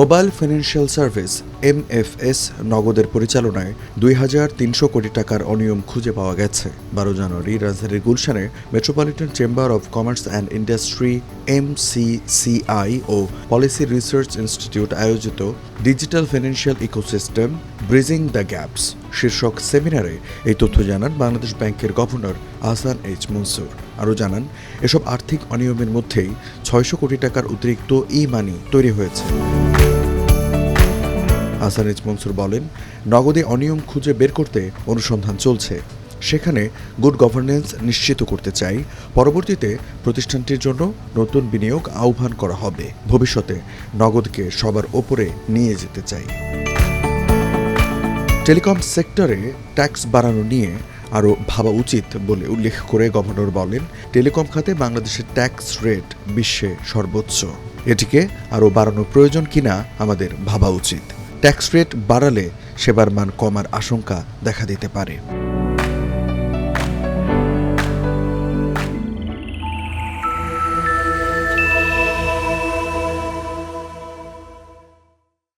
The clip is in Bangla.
মোবাইল ফিনান্সিয়াল সার্ভিস, এমএফএস, নগদের পরিচালনায় দুই হাজার তিনশো কোটি টাকার অনিয়ম খুঁজে পাওয়া গেছে। বারো জানুয়ারি রাজধানীর গুলশানে metropolitan chamber of commerce and industry MCCI O policy research institute আয়োজিত digital financial ecosystem bridging the gaps শীর্ষক সেমিনারে এই তথ্য জানান বাংলাদেশ ব্যাংকের গভর্নর আহসান এইচ মনসুর। আরও জানান, এসব আর্থিক অনিয়মের মধ্যেই ছয়শো কোটি টাকার অতিরিক্ত ই মানি তৈরি হয়েছে। এইচ মনসুর বলেন, নগদে অনিয়ম খুঁজে বের করতে অনুসন্ধান চলছে। সেখানে গুড গভর্নেন্স নিশ্চিত করতে চাই। পরবর্তীতে প্রতিষ্ঠানটির জন্য নতুন বিনিয়োগ আহ্বান করা হবে। ভবিষ্যতে নগদকে সবার ওপরে নিয়ে যেতে চাই। টেলিকম সেক্টরে ট্যাক্স বাড়ানো নিয়ে আরও ভাবা উচিত বলে উল্লেখ করে গভর্নর বলেন, টেলিকম খাতে বাংলাদেশের ট্যাক্স রেট বিশ্বে সর্বোচ্চ। এটিকে আরও বাড়ানো প্রয়োজন কিনা আমাদের ভাবা উচিত। ট্যাক্স রেট বাড়ালে সেবার মান কমার আশঙ্কা দেখা দিতে পারে।